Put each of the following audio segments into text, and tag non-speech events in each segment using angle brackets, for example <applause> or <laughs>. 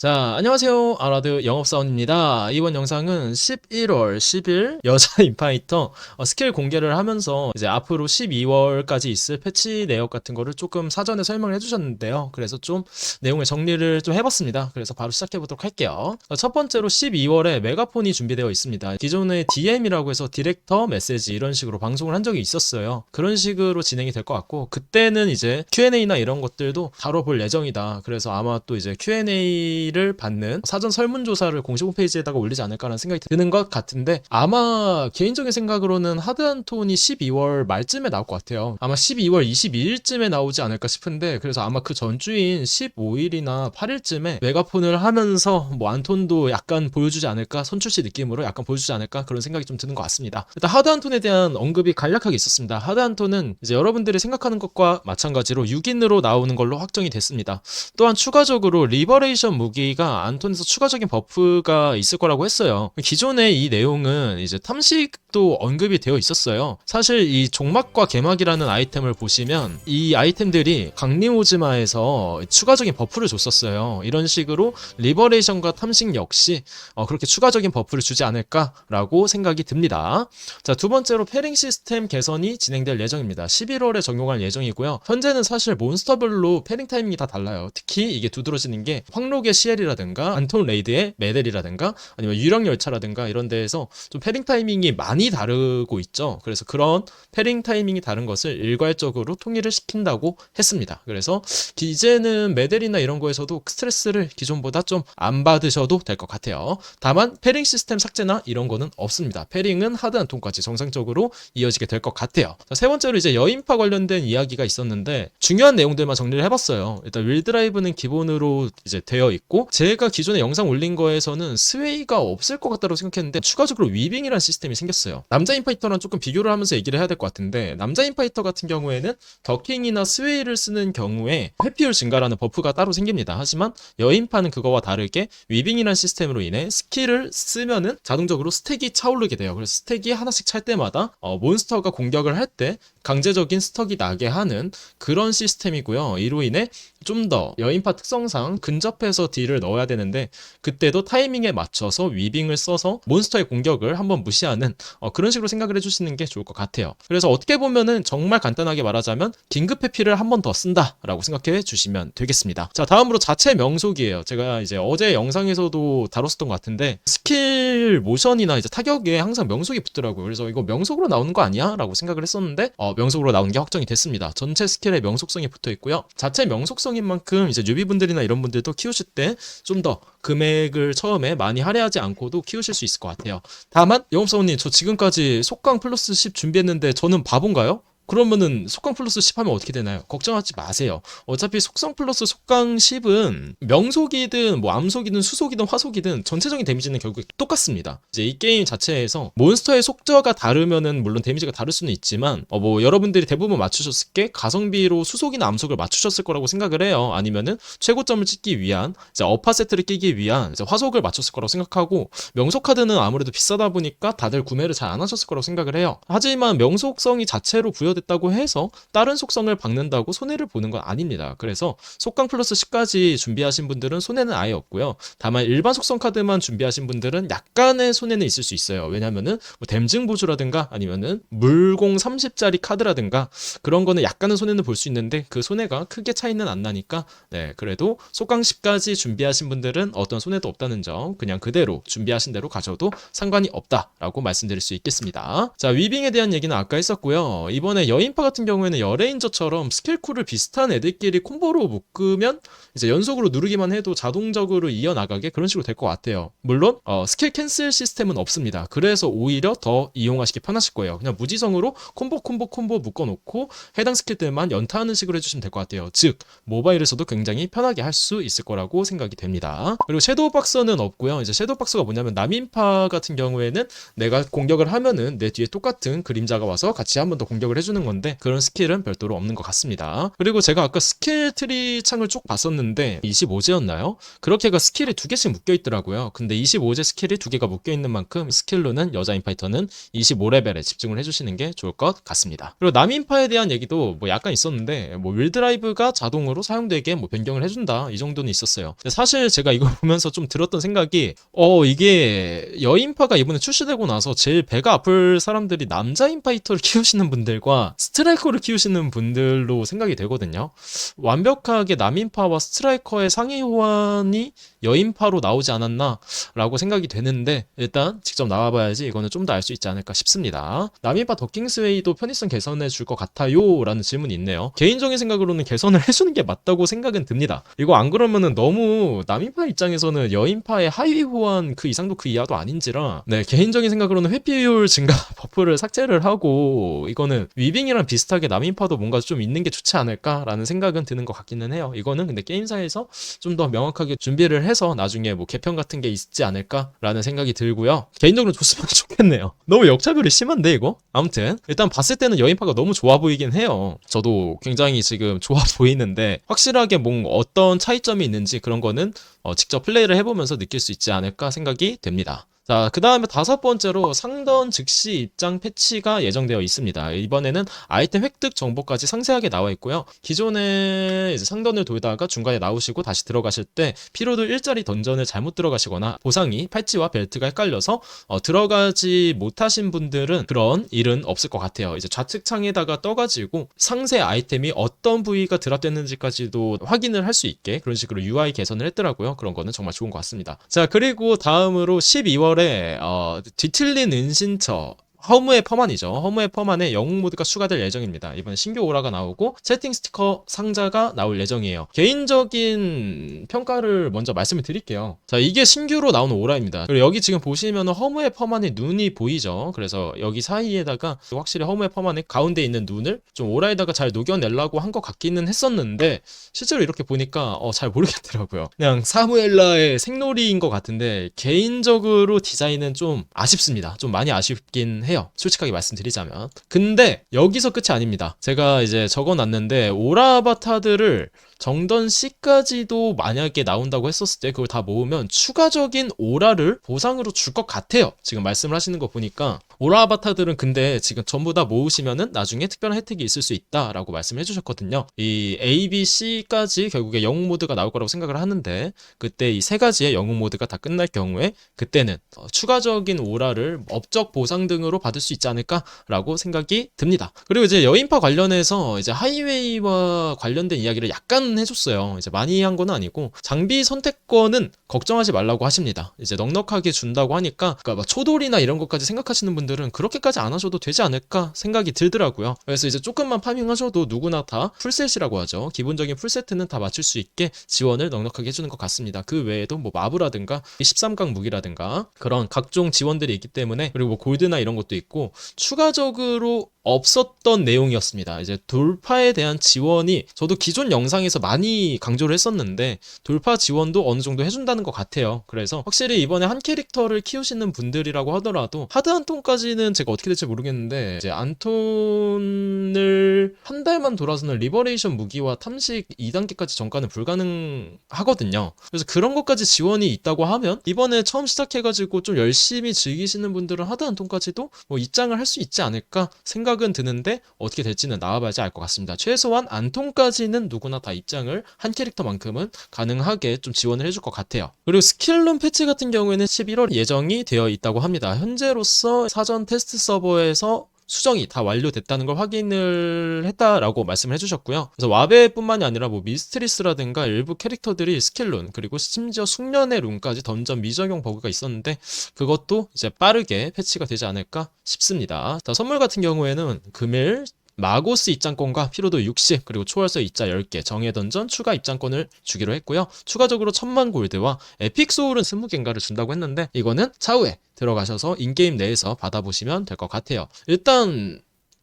자, 안녕하세요. 아라드 영업사원입니다. 이번 영상은 11월 10일 여자 <laughs> 인파이터 어, 스킬 공개를 하면서 이제 앞으로 12월까지 있을 패치 내역 같은 거를 조금 사전에 설명을 해주셨는데요. 그래서 좀 내용의 정리를 좀 해봤습니다. 그래서 바로 시작해보도록 할게요. 어, 첫 번째로 12월에 메가폰이 준비되어 있습니다. 기존에 DM이라고 해서 디렉터 메시지 이런 식으로 방송을 한 적이 있었어요. 그런 식으로 진행이 될 것 같고 그때는 이제 Q&A나 이런 것들도 다뤄볼 예정이다. 그래서 아마 또 이제 Q&A 를 받는 사전 설문조사를 공식 홈페이지에다가 올리지 않을까라는 생각이 드는 것 같은데 아마 개인적인 생각으로는 하드한 톤이 12월 말쯤에 나올 것 같아요. 아마 12월 22일쯤에 나오지 않을까 싶은데 그래서 아마 그 전주인 15일이나 8일쯤에 메가폰을 하면서 뭐 안톤도 약간 보여주지 않을까 선출시 느낌으로 약간 보여주지 않을까 그런 생각이 좀 드는 것 같습니다. 일단 하드한 톤에 대한 언급이 간략하게 있었습니다. 하드한 톤은 이제 여러분들이 생각하는 것과 마찬가지로 6인으로 나오는 걸로 확정이 됐습니다. 또한 추가적으로 리버레이션 무기 무기가 안톤에서 추가적인 버프가 있을 거라고 했어요. 기존에 이 내용은 이제 탐식도 언급이 되어 있었어요. 사실 이 종막과 개막이라는 아이템을 보시면 이 아이템들이 강림오즈마에서 추가적인 버프를 줬었어요. 이런 식으로 리버레이션과 탐식 역시 어, 그렇게 추가적인 버프를 주지 않을까라고 생각이 듭니다. 자, 두 번째로 패링 시스템 개선이 진행될 예정입니다. 11월에 적용할 예정이고요. 현재는 사실 몬스터별로 패링 타이밍이 다 달라요. 특히 이게 두드러지는 게 황록의 CL이라든가 안톤 레이드의 메델이라든가 아니면 유령 열차라든가 이런 데에서 좀 패링 타이밍이 많이 다르고 있죠. 그래서 그런 패링 타이밍이 다른 것을 일괄적으로 통일을 시킨다고 했습니다. 그래서 이제는 메델이나 이런 거에서도 스트레스를 기존보다 좀 안 받으셔도 될 것 같아요. 다만 패링 시스템 삭제나 이런 거는 없습니다. 패링은 하드 한 톤까지 정상적으로 이어지게 될 것 같아요. 자, 세 번째로 이제 여인파 관련된 이야기가 있었는데 중요한 내용들만 정리를 해봤어요. 일단 윌 드라이브는 기본으로 이제 되어 있고 제가 기존에 영상 올린 거에서는 스웨이가 없을 것 같다고 생각했는데 추가적으로 위빙이라는 시스템이 생겼어요. 남자 인파이터랑 조금 비교를 하면서 얘기를 해야 될 것 같은데 남자 인파이터 같은 경우에는 더킹이나 스웨이를 쓰는 경우에 회피율 증가라는 버프가 따로 생깁니다. 하지만 여인파는 그거와 다르게 위빙이라는 시스템으로 인해 스킬을 쓰면은 자동적으로 스택이 차오르게 돼요. 그래서 스택이 하나씩 찰 때마다 어, 몬스터가 공격을 할 때 강제적인 스택이 나게 하는 그런 시스템이고요. 이로 인해 좀 더 여인파 특성상 근접해서 딜을 넣어야 되는데 그때도 타이밍에 맞춰서 위빙을 써서 몬스터의 공격을 한번 무시하는 어, 그런 식으로 생각을 해주시는 게 좋을 것 같아요. 그래서 어떻게 보면은 정말 간단하게 말하자면 긴급 회피를 한 번 더 쓴다라고 생각해 주시면 되겠습니다. 자 다음으로 자체 명속이에요. 제가 이제 어제 영상에서도 다뤘었던 것 같은데 스킬 모션이나 이제 타격에 항상 명속이 붙더라고요. 그래서 이거 명속으로 나오는 거 아니야?라고 생각을 했었는데 어, 명속으로 나온 게 확정이 됐습니다. 전체 스킬에 명속성이 붙어 있고요. 자체 명속성인 만큼 이제 뉴비분들이나 이런 분들도 키우실 때 좀 더 금액을 처음에 많이 할애하지 않고도 키우실 수 있을 것 같아요. 다만 영업사원님 저 지금까지 속강 플러스 10 준비했는데 저는 바본가요? 그러면은 속강 플러스 10 하면 어떻게 되나요? 걱정하지 마세요. 어차피 속성 플러스 속강 10은 명속이든 뭐 암속이든 수속이든 화속이든 전체적인 데미지는 결국 똑같습니다. 이제 이 게임 자체에서 몬스터의 속저가 다르면은 물론 데미지가 다를 수는 있지만 어 뭐 여러분들이 대부분 맞추셨을 게 가성비로 수속이나 암속을 맞추셨을 거라고 생각을 해요. 아니면은 최고점을 찍기 위한 이제 어파 세트를 끼기 위한 이제 화속을 맞췄을 거라고 생각하고 명속 카드는 아무래도 비싸다 보니까 다들 구매를 잘 안 하셨을 거라고 생각을 해요. 하지만 명속성이 자체로 부여 됐다고 해서 다른 속성을 박는다고 손해를 보는 건 아닙니다. 그래서 속강 플러스 10까지 준비하신 분들은 손해는 아예 없고요. 다만 일반 속성 카드만 준비하신 분들은 약간의 손해는 있을 수 있어요. 왜냐면은 뭐 댐증 보조라든가 아니면은 물공 30짜리 카드라든가 그런 거는 약간은 손해는 볼 수 있는데 그 손해가 크게 차이는 안 나니까 네 그래도 속강 10까지 준비하신 분들은 어떤 손해도 없다는 점 그냥 그대로 준비하신 대로 가셔도 상관이 없다라고 말씀드릴 수 있겠습니다. 자 위빙에 대한 얘기는 아까 했었고요. 이번에 여인파 같은 경우에는 여레인저처럼 스킬쿨을 비슷한 애들끼리 콤보로 묶으면 이제 연속으로 누르기만 해도 자동적으로 이어나가게 그런 식으로 될 것 같아요. 물론 어, 스킬 캔슬 시스템은 없습니다. 그래서 오히려 더 이용하시기 편하실 거예요. 그냥 무지성으로 콤보 콤보 콤보 묶어놓고 해당 스킬들만 연타하는 식으로 해주시면 될 것 같아요. 즉 모바일에서도 굉장히 편하게 할 수 있을 거라고 생각이 됩니다. 그리고 섀도우 박스는 없고요. 이제 섀도우 박스가 뭐냐면 남인파 같은 경우에는 내가 공격을 하면은 내 뒤에 똑같은 그림자가 와서 같이 한 번 더 공격을 해주는 해주는 건데 그런 스킬은 별도로 없는 것 같습니다. 그리고 제가 아까 스킬 트리 창을 쭉 봤었는데 25제였나요? 그렇게가 스킬이 두 개씩 묶여 있더라고요. 근데 25제 스킬이 두 개가 묶여 있는 만큼 스킬로는 여자 인파이터는 25레벨에 집중을 해주시는 게 좋을 것 같습니다. 그리고 남인파에 대한 얘기도 뭐 약간 있었는데 뭐 윌드라이브가 자동으로 사용되게 뭐 변경을 해준다 이 정도는 있었어요. 사실 제가 이거 <laughs> 보면서 좀 들었던 생각이 어 이게 여인파가 이번에 출시되고 나서 제일 배가 아플 사람들이 남자 인파이터를 <laughs> 키우시는 분들과 스트라이커를 키우시는 분들로 생각이 되거든요. 완벽하게 남인파와 스트라이커의 상위 호환이 여인파로 나오지 않았나라고 생각이 되는데 일단 직접 나와봐야지 이거는 좀 더 알 수 있지 않을까 싶습니다. 남인파 더킹스웨이도 편의성 개선해 줄 것 같아요? 라는 질문이 있네요. 개인적인 생각으로는 개선을 해주는 게 맞다고 생각은 듭니다. 이거 안 그러면은 너무 남인파 입장에서는 여인파의 하위 호환 그 이상도 그 이하도 아닌지라 네 개인적인 생각으로는 회피율 증가 <laughs> 버프를 삭제를 하고 이거는 위 빙이랑 비슷하게 남인파도 뭔가 좀 있는 게 좋지 않을까라는 생각은 드는 것 같기는 해요. 이거는 근데 게임사에서 좀 더 명확하게 준비를 해서 나중에 뭐 개편 같은 게 있지 않을까라는 생각이 들고요. 개인적으로 줬으면 <laughs> 좋겠네요. 너무 역차별이 심한데 이거? 아무튼 일단 봤을 때는 여인파가 너무 좋아 보이긴 해요. 저도 굉장히 지금 좋아 <laughs> 보이는데 확실하게 뭔 어떤 차이점이 있는지 그런 거는 어, 직접 플레이를 해보면서 느낄 수 있지 않을까 생각이 됩니다. 자, 그 다음에 다섯 번째로 상던 즉시 입장 패치가 예정되어 있습니다. 이번에는 아이템 획득 정보까지 상세하게 나와 있고요. 기존에 상던을 돌다가 중간에 나오시고 다시 들어가실 때 피로도 일자리 던전을 잘못 들어가시거나 보상이 팔찌와 벨트가 헷갈려서 어, 들어가지 못하신 분들은 그런 일은 없을 것 같아요. 이제 좌측 창에다가 떠가지고 상세 아이템이 어떤 부위가 드랍됐는지까지도 확인을 할 수 있게 그런 식으로 UI 개선을 했더라고요. 그런 거는 정말 좋은 것 같습니다. 자, 그리고 다음으로 12월 에 어, 뒤틀린 은신처 허무의 퍼만이죠. 허무의 퍼만에 영웅 모드가 추가될 예정입니다. 이번 신규 오라가 나오고 채팅 스티커 상자가 나올 예정이에요. 개인적인 평가를 먼저 말씀을 드릴게요. 자, 이게 신규로 나오는 오라입니다. 그리고 여기 지금 보시면 허무의 퍼만의 눈이 보이죠. 그래서 여기 사이에다가 확실히 허무의 퍼만의 가운데 있는 눈을 좀 오라에다가 잘 녹여내려고 한 것 같기는 했었는데 실제로 이렇게 보니까 어, 잘 모르겠더라고요. 그냥 사무엘라의 생놀이인 것 같은데 개인적으로 디자인은 좀 아쉽습니다. 좀 많이 아쉽긴 해요. 솔직하게 말씀드리자면. 근데 여기서 끝이 아닙니다. 제가 이제 적어놨는데 오라바타들을 정던 C까지도 만약에 나온다고 했었을 때 그걸 다 모으면 추가적인 오라를 보상으로 줄 것 같아요. 지금 말씀을 하시는 거 보니까 오라 아바타들은 근데 지금 전부 다 모으시면은 나중에 특별한 혜택이 있을 수 있다라고 말씀을 해주셨거든요. 이 A, B, C까지 결국에 영웅 모드가 나올 거라고 생각을 하는데 그때 이 세 가지의 영웅 모드가 다 끝날 경우에 그때는 어, 추가적인 오라를 업적 보상 등으로 받을 수 있지 않을까라고 생각이 듭니다. 그리고 이제 여인파 관련해서 이제 하이웨이와 관련된 이야기를 약간 해줬어요. 이제 많이 한 건 아니고 장비 선택권은 걱정하지 말라고 하십니다. 이제 넉넉하게 준다고 하니까 그러니까 막 초돌이나 이런 것까지 생각하시는 분들은 그렇게까지 안 하셔도 되지 않을까 생각이 들더라고요. 그래서 이제 조금만 파밍하셔도 누구나 다 풀셋이라고 하죠. 기본적인 풀세트는 다 맞출 수 있게 지원을 넉넉하게 해주는 것 같습니다. 그 외에도 뭐 마브라든가 13강 무기라든가 그런 각종 지원들이 있기 때문에 그리고 뭐 골드나 이런 것도 있고 추가적으로 없었던 내용이었습니다. 이제 돌파에 대한 지원이 저도 기존 영상에서 많이 강조를 했었는데 돌파 지원도 어느 정도 해준다는 것 같아요. 그래서 확실히 이번에 한 캐릭터를 키우시는 분들이라고 하더라도 하드 한 톤까지는 제가 어떻게 될지 모르겠는데 이제 안톤을 한 달만 돌아서는 리버레이션 무기와 탐식 2단계까지 전가는 불가능하거든요. 그래서 그런 것까지 지원이 있다고 하면 이번에 처음 시작해가지고 좀 열심히 즐기시는 분들은 하드 한 톤까지도 뭐 입장을 할 수 있지 않을까 생각은 드는데 어떻게 될지는 나와봐야지 알 것 같습니다. 최소한 안톤까지는 누구나 다 입 장을 한 캐릭터만큼은 가능하게 좀 지원을 해줄 것 같아요. 그리고 스킬룸 패치 같은 경우에는 11월 예정이 되어 있다고 합니다. 현재로서 사전 테스트 서버에서 수정이 다 완료됐다는 걸 확인을 했다라고 말씀을 해주셨고요. 그래서 와베뿐만이 아니라 뭐 미스트리스라든가 일부 캐릭터들이 스킬룬 그리고 심지어 숙련의 룬까지 던전 미적용 버그가 있었는데 그것도 이제 빠르게 패치가 되지 않을까 싶습니다. 자, 선물 같은 경우에는 금일 마고스 입장권과 피로도 60 그리고 초월서 입자 10개 정예 던전 추가 입장권을 주기로 했고요. 추가적으로 1000만 골드와 에픽 소울은 20개인가를 준다고 했는데 이거는 차후에 들어가셔서 인게임 내에서 받아보시면 될 것 같아요. 일단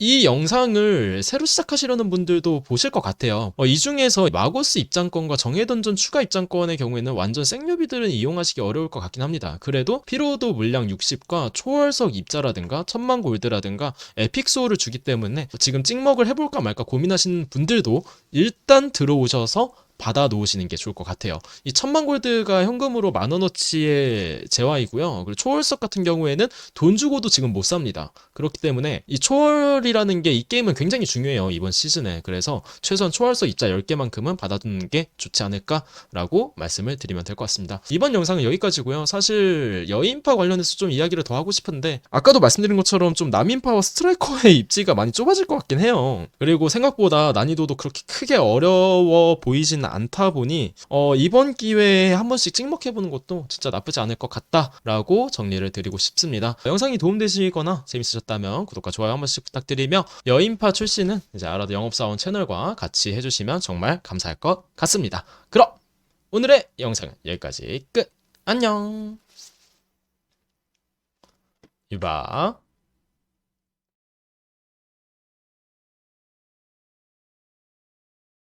이 영상을 새로 시작하시려는 분들도 보실 것 같아요. 어, 이 중에서 마고스 입장권과 정해던전 추가 입장권의 경우에는 완전 생유비들은 이용하시기 어려울 것 같긴 합니다. 그래도 피로도 물량 60과 초월석 입자라든가 천만 골드라든가 에픽 소울을 주기 때문에 지금 찍먹을 해볼까 말까 고민하시는 분들도 일단 들어오셔서 받아 놓으시는 게 좋을 것 같아요. 이 천만 골드가 현금으로 만 원어치의 재화이고요. 그리고 초월석 같은 경우에는 돈 주고도 지금 못 삽니다. 그렇기 때문에 이 초월이라는 게 이 게임은 굉장히 중요해요. 이번 시즌에. 그래서 최소한 초월석 입자 10개만큼은 받아두는 게 좋지 않을까라고 말씀을 드리면 될 것 같습니다. 이번 영상은 여기까지고요. 사실 여인파 관련해서 좀 이야기를 더 하고 싶은데 아까도 말씀드린 것처럼 좀 남인파와 스트라이커의 입지가 많이 좁아질 것 같긴 해요. 그리고 생각보다 난이도도 그렇게 크게 어려워 보이진 않다 보니 어, 이번 기회에 한 번씩 찍먹해보는 것도 진짜 나쁘지 않을 것 같다라고 정리를 드리고 싶습니다. 영상이 도움되시거나 재밌으셨다면 구독과 좋아요 한 번씩 부탁드리며 여인파 출시는 이제 알아도 영업사원 채널과 같이 해주시면 정말 감사할 것 같습니다. 그럼 오늘의 영상은 여기까지 끝. 안녕. 유바.